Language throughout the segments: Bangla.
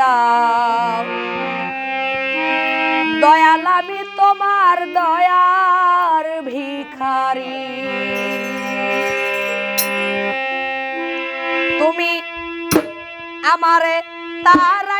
দাও। দয়াল আমি তোমার দয়ার ভিখারি। তুমি আমারে তারাইয়া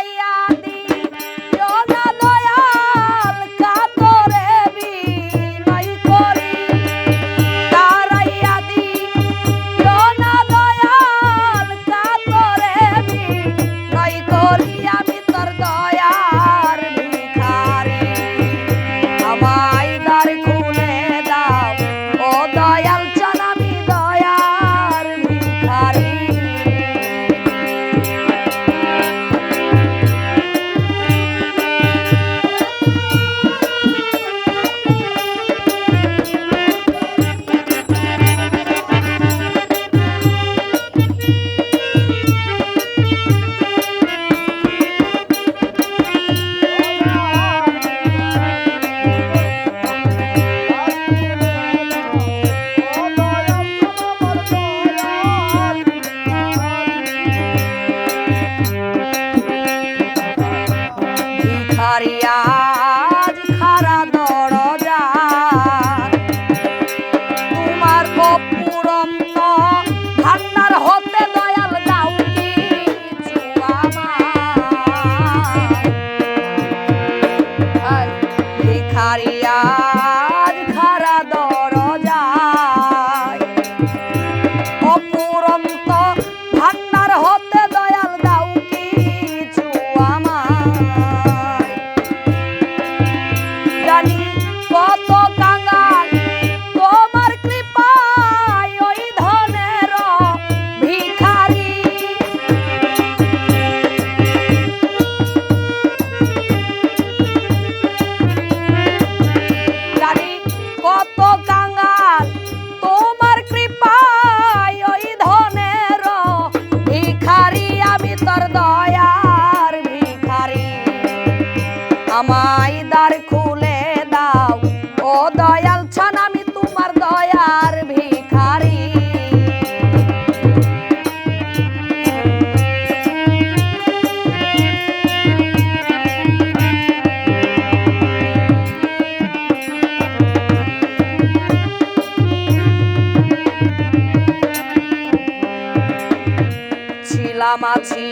খারা দরজা তোমার অপুরন্ত ভান্ডার হতে দয়াল কিছু খারা দরজা অপুরন্ত আমায় দ্বার খুলে দাও। ও দয়াল ছান, আমি তোমার দয়ার ভিখারি। ছিলাম আছি,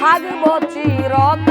থাকব চিরকাল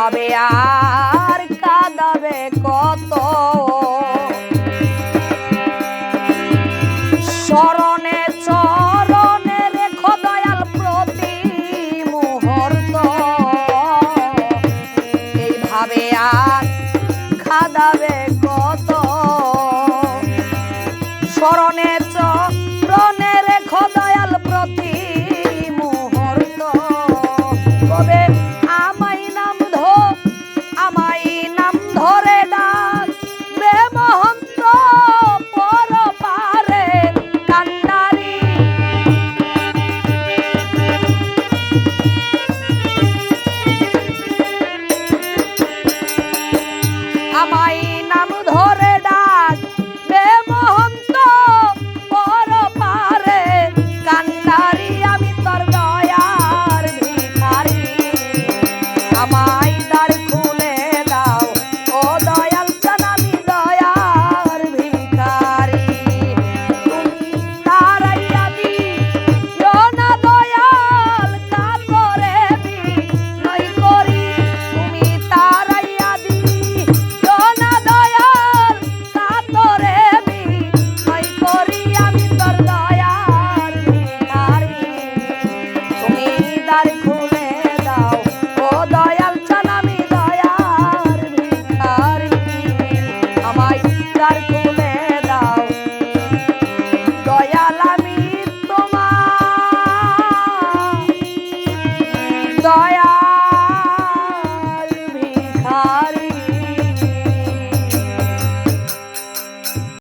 হবে আর কাঁদাবে কত? স্মরণে চরণে রেখো দয়াল প্রতি মুহূর্ত এইভাবে আর খাদাবে কত? স্মরণে চর